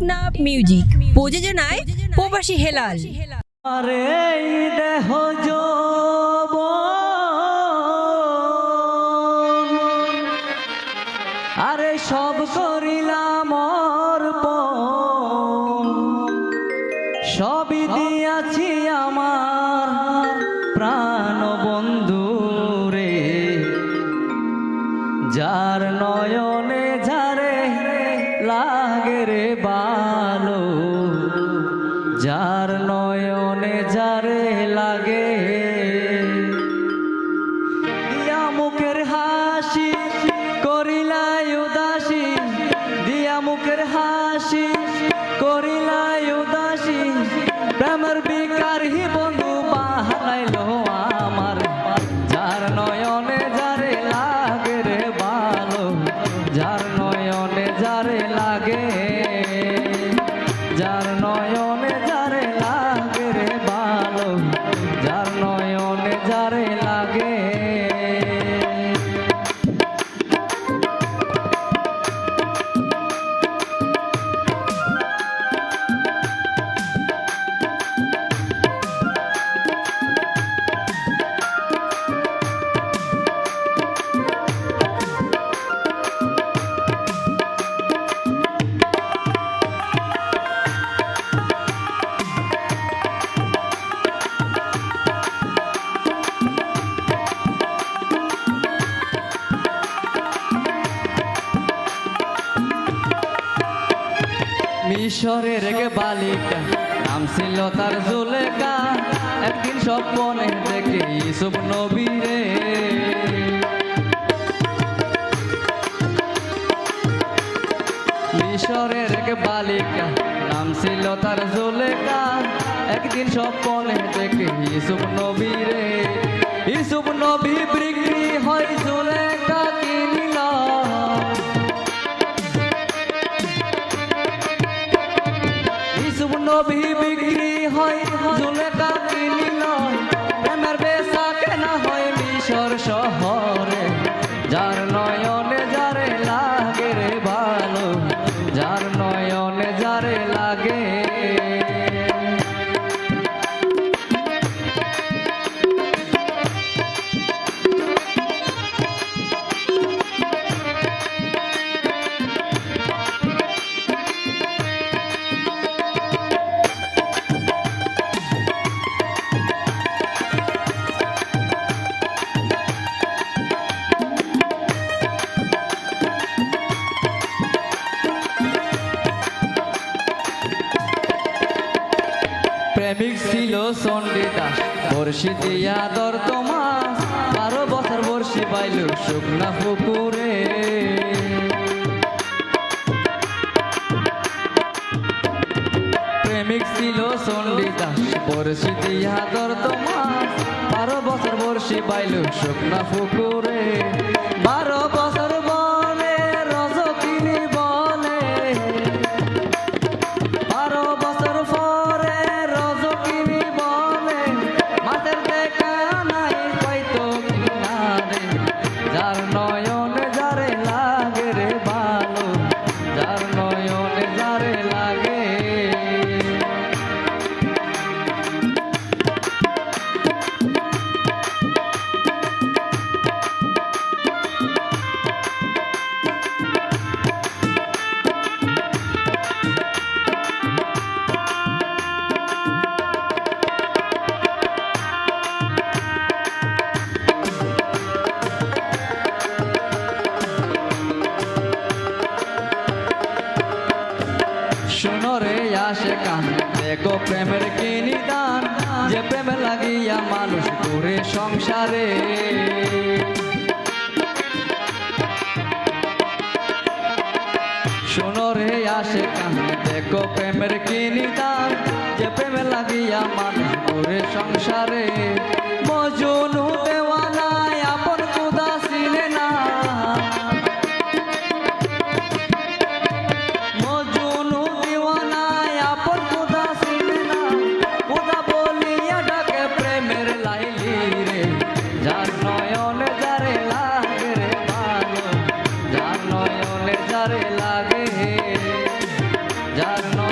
Teknaf music প্রযোজনায় প্রবাসী হেলাল। আরে দেহ যৌবন, আরে সবই দিয়াছি আমার প্রাণ বন্ধু রে। যার নয়নে যারে লাগে। দিয়া মুখের হাসি করিলাই উদাসী। দিয়া মুখের হাসি করিলাই উদাসী। প্রেমের বিকার হি বন্ধু মিশরের গে বালিকা নাম ছিল তার জুলেকা একদিন স্বপ্নে দেখে ইসুফ নবীরে। মিশরের গে বালিকা নাম ছিল তার জুলেকা একদিন স্বপ্নে দেখে ইসুফ নবীরে। ইসুফ নবী বিক্রি হয় জুলেকা কিনিল হয় মিশর প্রেমিক ছিল সন্ডি দাস বর্ষি দিয়া দর তোমাস বারো বছর বর্ষি পাইল শুকনা পুকুরে। প্রেমিক ছিল সন্ডি বর্ষি দিয়া দর তোমাস বারো বছর বর্ষি পাইল শুকনা পুকুরে। বারো নয়নে প্রেমের কি নিদান? যে প্রেমে লাগিয়া মানুষ করে সংসারে। শুনরে আসে কান দেখো প্রেমের কি নিদান? যে প্রেমে লাগিয়া মানুষ করে সংসারে। যার ন